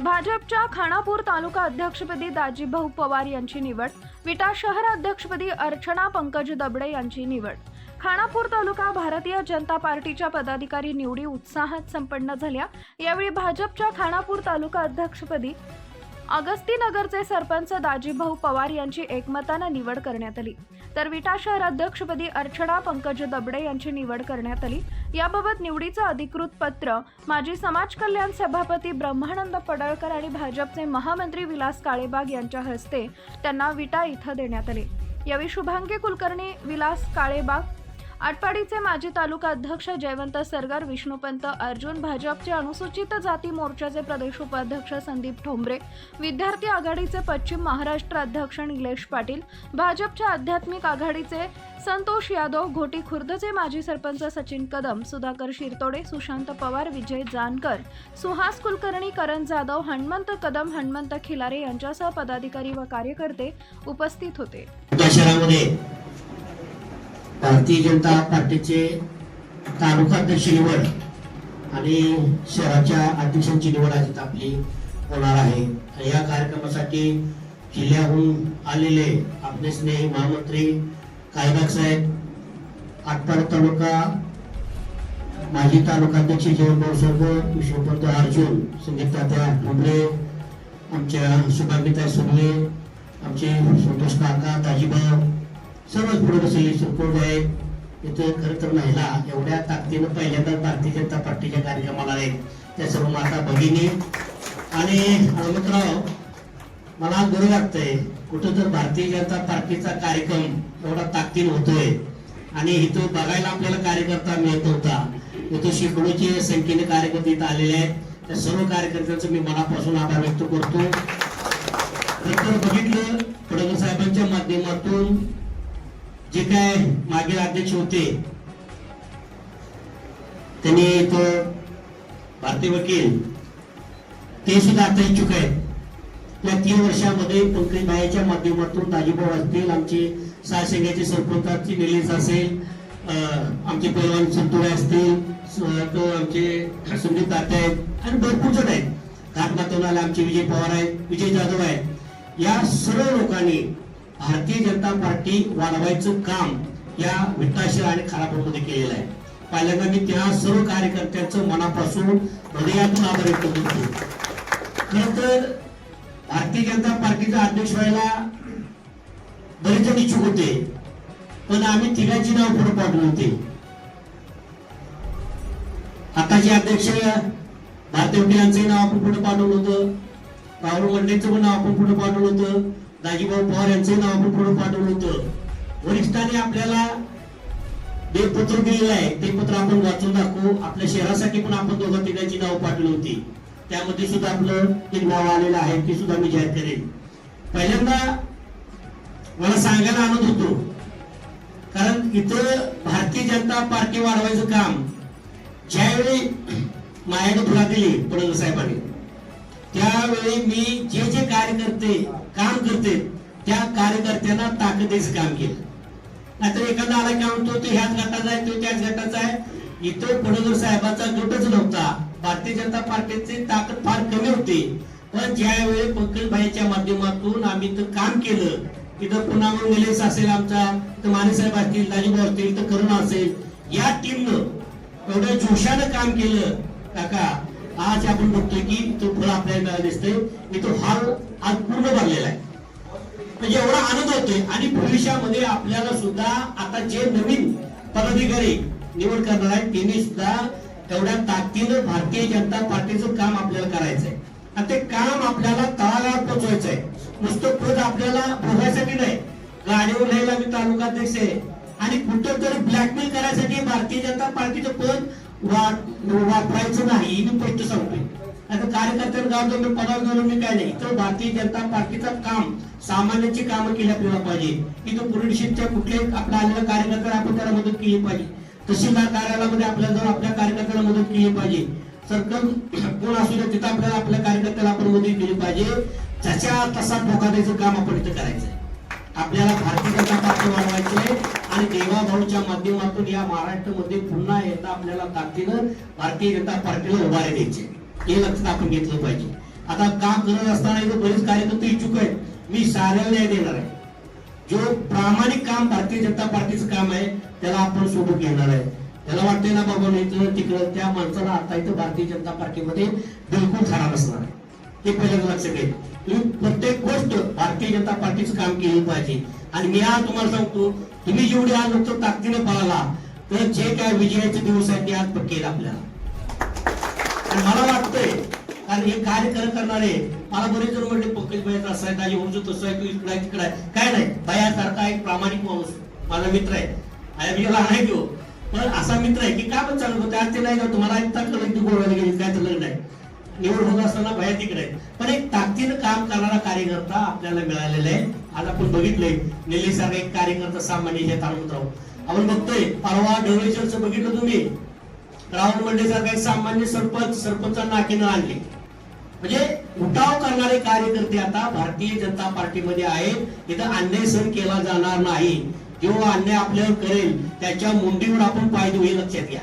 भाजपच्या खानापूर तालुका अध्यक्षपदी दाजीभाऊ पवार यांची निवड विटा शहर अध्यक्षपदी अर्चना पंकज दबडे यांची निवड. खानापूर तालुका भारतीय जनता पार्टीच्या पदाधिकारी निवडी उत्साहात संपन्न झाल्या. यावेळी भाजपच्या खानापूर तालुका अध्यक्षपदी अगस्तीनगरचे सरपंच दाजीभाऊ पवार यांची एकमतानं निवड करण्यात आली. तर विटा शहर अध्यक्षपदी अर्चना पंकज दबडे यांची निवड करण्यात आली. याबाबत निवडीचं अधिकृत पत्र माजी समाज कल्याण सभापती ब्रह्मानंद पडळकर आणि भाजपचे महामंत्री विलास काळेबाग यांच्या हस्ते त्यांना विटा इथं देण्यात आले. यावेळी शुभांगी कुलकर्णी विलास काळेबाग आटपाडीचे माजी तालुका अध्यक्ष जयवंत सरगर विष्णुपंत अर्जुन भाजपचे अनुसूचित जाती मोर्चाचे प्रदेश उपाध्यक्ष संदीप ठोंबरे विद्यार्थी आघाडीचे पश्चिम महाराष्ट्र अध्यक्ष निलेश पाटील भाजपच्या आध्यात्मिक आघाडीचे संतोष यादव घोटी खुर्दचे माजी सरपंच सचिन कदम सुधाकर शिरतोडे सुशांत पवार विजय जानकर सुहास कुलकर्णी करण जाधव हनुमंत कदम हनुमंत खिलारे यांच्यासह पदाधिकारी व कार्यकर्ते उपस्थित होते. भारतीय जनता पार्टीचे तालुका अध्यक्ष निवड आणि शहराच्या अध्यक्षांची निवड आज आपली होणार आहे. आणि या कार्यक्रमासाठी जिल्ह्याहून आलेले आपले स्नेही महामंत्री कायदा साहेब आटपाड तालुका माजी तालुका अध्यक्ष जीवनभाऊ सर्व विष्णुपंत अर्जुन संगीतात्या ठोंबरे आमच्या शुभांगिता सुर्वे आमचे संतोष काका दाजीभाऊ सर्वच पुढे बसलेले आहे. आहेत इथे खरं तर महिला एवढ्या ताकदीनं पहिल्यांदा भारतीय जनता पार्टीच्या कार्यक्रमाला आहेत त्या सर्व माता भगिनी. आणि हनुमंतराव मला बरं वाटतंय कुठं तर भारतीय जनता पार्टीचा कार्यक्रम एवढा ताकदीन होतोय. आणि इथं बघायला आपल्याला कार्यकर्ता मिळत होता इथं शेकडोचे संख्येने कार्यकर्ते इथं आलेले आहेत. त्या सर्व कार्यकर्त्यांचं मी मनापासून आभार व्यक्त करतो. नंतर बघितलं फडणवीस साहेबांच्या माध्यमातून जे काय मागील अध्यक्ष होते त्यांनी तो भारतीय वकील ते सुद्धा आता इच्छुक आहेत. त्या तीन वर्षामध्ये पंकजभाईच्या माध्यमातून दाजीभाऊ असतील आमचे सहाशेंगाचे सरपंचाची निलेश असेल अं, आमचे पैलवान संतोळे असतील तो आमचे संदीप तात्या आहेत आणि भरपूर जण आहेत. घाटमातून आले आमचे विजय पवार आहेत विजय जाधव आहेत. या सर्व लोकांनी भारतीय जनता पार्टी वाढवायचं काम या विटाशर आणि खारापूरमध्ये केलेलं आहे. पहिल्यांदा मी त्या सर्व कार्यकर्त्यांचं मनापासून हृदयातून आभार व्यक्त करतो. खर तर भारतीय जनता पार्टीचा अध्यक्ष व्हायला बरेच जण इच्छुक होते पण आम्ही तिघांची नाव पुढे पाठवली होते. आताचे अध्यक्ष भारतीय यांचंही नाव आपण पुढे पाठवलं होतं. राहुल मंडेचं पण नाव आपण पुढे पाठवलं होतं. दाजीभाऊ पवार यांचंही नाव आपण पुढे पाठवलं होतं. वरिष्ठांनी आपल्याला जे पत्र दिलेलं आहे ते पत्र आपण वाचून दाखवू. आपल्या शहरासाठी पण आपण दोघा तिघांची नाव पाठवली होती. त्यामध्ये सुद्धा आपलं ते नाव आलेलं आहे ते सुद्धा मी जाहीर करेन. पहिल्यांदा मला सांगायला आनंद होतो. कारण इथं भारतीय जनता पार्टी वाढवायचं काम ज्यावेळी मायाने तुला दिली फडणवीस साहेबांनी त्यावेळी मी जे जे कार्यकर्ते काम करते त्या कार्यकर्त्यांना ताकदीच काम केलं. नाहीतर एखादा आला काय म्हणतो तो ह्याच गटाचा आहे तो त्याच गटाचा आहे. इथं पडोदर साहेबाचा गटच नव्हता. भारतीय जनता पार्टीची ताकद फार कमी होती. पण ज्यावेळी पंकजभाईच्या माध्यमातून आम्ही तर काम केलं तिथं पुन्हा मग निलेश असेल आमचा तर मानेसाहेब असतील दाजीभाऊ असतील तर करुणा असेल या टीमनं एवढ्या जोशानं काम केलं. काका आज आपण बघतोय की तो फळ आपल्याला दिसतोय. की तो हार आज पूर्ण भरलेला आहे. म्हणजे एवढा आनंद होतोय. आणि भविष्यामध्ये आपल्याला सुद्धा आता जे नवीन पदाधिकारी निवड करणार आहेत त्यांनी सुद्धा तेवढ्या ताकदीनं भारतीय जनता पार्टीचं काम आपल्याला करायचंय. आणि ते काम आपल्याला तळागाळात पोहोचवायचंय. नुसतं पद आपल्याला भोगायसाठी नाही. गाडीवर न्यायला मी तालुका अध्यक्ष आहे. आणि कुठं तरी ब्लॅकमेल करायसाठी भारतीय जनता पार्टीचं पद वापरायचं नाही मी स्पष्ट सांगतोय. आता कार्यकर्त्यांना गाव मी पदावर गेलो मी काय नाही. तर भारतीय जनता पार्टीचं काम सामान्यांची कामं केली आपल्याला पाहिजे. इथं पुरुषच्या कुठल्याही आपल्या आलेला कार्यकर्त्याला आपण त्याला मदत केली पाहिजे. तहसीलदार कार्यालयामध्ये आपल्याला जाऊन आपल्या कार्यकर्त्याला मदत केली पाहिजे. सर्कल कोण असू दे तिथं आपल्याला आपल्या कार्यकर्त्याला आपण मदत केली पाहिजे. ज्याच्या तसा धोका द्यायचं काम आपण इथं करायचं आपल्याला भारतीय जनता पार्टी वाढवायची आणि देवाभाऊच्या माध्यमातून या महाराष्ट्रामध्ये पुन्हा एकदा आपल्याला ताकदीनं भारतीय जनता पार्टीला उभारे द्यायचे हे लक्षात आपण घेतलं पाहिजे. आता काम करत असताना इथं बरेच कार्यकर्ते इच्छुक आहेत. मी साऱ्याला न्याय देणार आहे. जो प्रामाणिक काम भारतीय जनता पार्टीचं काम आहे त्याला आपण सोबत घेणार आहे. त्याला वाटते ना बाबा इथं तिकडं त्या माणसाला आता इथं भारतीय जनता पार्टीमध्ये बिलकुल खरा नसणार आहे. हे पहिल्यांदा लक्षात घ्या. तुम्ही प्रत्येक गोष्ट भारतीय जनता पार्टीचं काम केली पाहिजे. आणि मी आज तुम्हाला सांगतो तुम्ही जेवढे आज लोक ताकदीने पळाला तर जे काय विजयाचे दिवस आहेत ते आज पक्के आपल्याला. आणि मला वाटतंय कारण हे कार्य कर करणारे मला बरेच जण म्हणले पंकज भाई असं आहे काही भाऊ तसं आहे तू इकडे आहे तिकडं आहे. काय नाही बायासारखा एक प्रामाणिक माणूस माझा मित्र आहे. आय मी लहान आहे तो. पण असा मित्र आहे की का पण चालत होतं? आज ते नाही जाऊ तुम्हाला एक ताकद की गोळवायला गेली काय तर लग्न आहे. निवड होत असताना भया तिकडे आहे पण एक ताकदीनं काम कार्यकर्ता आपल्याला मिळालेला आहे आज आपण बघितलंय नेल्ली सारखा एक कार्यकर्ता सामान्य हे तालुकराव आपण बघतोय परवा ढवळेश्वरचं बघितलं तुम्ही? राहुल मंडे सारखा एक सामान्य सरपंच सरपंचांना नाकीनं आणले. म्हणजे उठाव करणारे कार्यकर्ते आता भारतीय जनता पार्टीमध्ये आहेत. इथं अन्याय सहन केला जाणार नाही. जो अन्याय आपल्यावर करेल त्याच्या मुंडीवर आपण पाय देऊ हे लक्षात घ्या.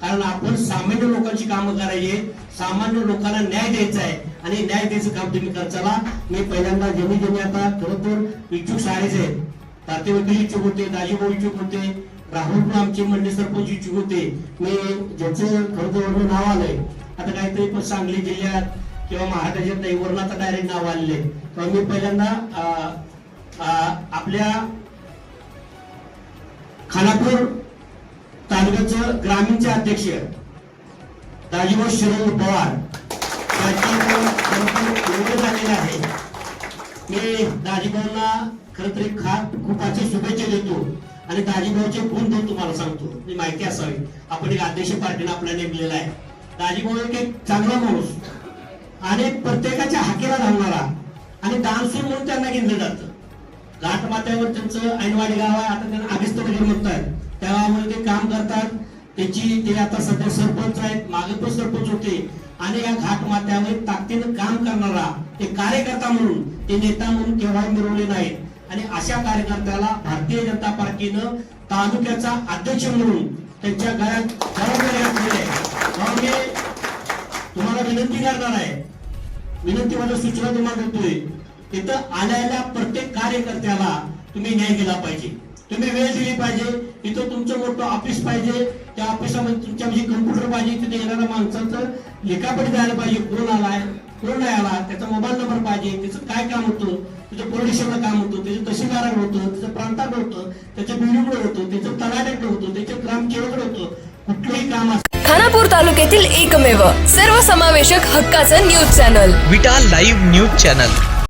कारण आपण सामान्य लोकांची कामं करायची सामान्य लोकांना न्याय द्यायचा आहे आणि न्याय द्यायचं काम तुम्ही कर चला. मी पहिल्यांदा ज्यांनी ज्यांनी आता खरोखर इच्छुक शाळेच आहेत. ताते इच्छुक होते दाजीभाऊ इच्छुक होते राहुल पण आमचे मंडळी सरपंच इच्छुक होते. मी ज्याचं खरोखर नाव आलंय आता काहीतरी पण सांगली जिल्ह्यात किंवा महाराष्ट्राच्यात नाही वरून आता डायरेक्ट नाव आलेले तेव्हा मी पहिल्यांदा अं, आपल्या खानापूर तालुक्याचं ग्रामीणचे अध्यक्ष दाजीभाऊ शिरोळ पवार याची निवड आहे. मी दाजीभाऊंना खरं तरी खा खूप शुभेच्छा देतो आणि दाजीभाऊचे गुण देऊन तुम्हाला सांगतो. मी माहिती असावी. आपण एक अध्यक्ष पार्टीने आपल्याला नेमलेला आहे. दाजीभाऊ एक एक चांगला माणूस आणि प्रत्येकाच्या हाकेला धावणारा आणि दानसूर म्हणून त्यांना घेतलं जातं. घाटमात्यावर त्यांचं ऐनवाडी गाव आहे. आता त्यांना अभिस्तनगर म्हणतात. त्या गावामध्ये ते काम करतात. त्याची ते आता सध्या सरपंच आहेत मागे पण सरपंच होते. आणि या घाट माथ्यावर ताकदीनं काम करणारा ते कार्यकर्ता म्हणून ते नेता म्हणून केव्हाही मिळवले नाहीत. आणि अशा कार्यकर्त्याला भारतीय जनता पार्टीनं तालुक्याचा अध्यक्ष म्हणून त्यांच्या घरात जबाबदारी घातलेली आहे. म्हणून मी तुम्हाला विनंती करणार आहे. विनंती माझ्या सूचना तुम्हाला देतोय. तिथं आलेल्या प्रत्येक कार्यकर्त्याला तुम्ही न्याय दिला पाहिजे. तुम्ही वेळ दिली पाहिजे. इथं तुमचं मोठं ऑफिस पाहिजे. त्या ऑफिसामध्ये तुमच्या म्हणजे कम्प्युटर पाहिजे तिथे येणाऱ्या माणसाचं लेखापडी द्यायला पाहिजे. कोण आलाय? कोण नाही आला? त्याचा मोबाईल नंबर पाहिजे. त्याचं काय काम होतं? त्याचं पोलिटिशियनला काम होतं. त्याचं तहसीलदाराकडे होतं. त्याचं प्रांताकडे होतं. त्याच्या बिल्डिंगकडे होतं. त्याचं तलाट्याकडे होतं. त्याच्या ग्रामसेवकडे होतं. कुठलंही काम असतं खानापूर तालुक्यातील एकमेव सर्वसमावेशक हक्काचं news channel Vita live news channel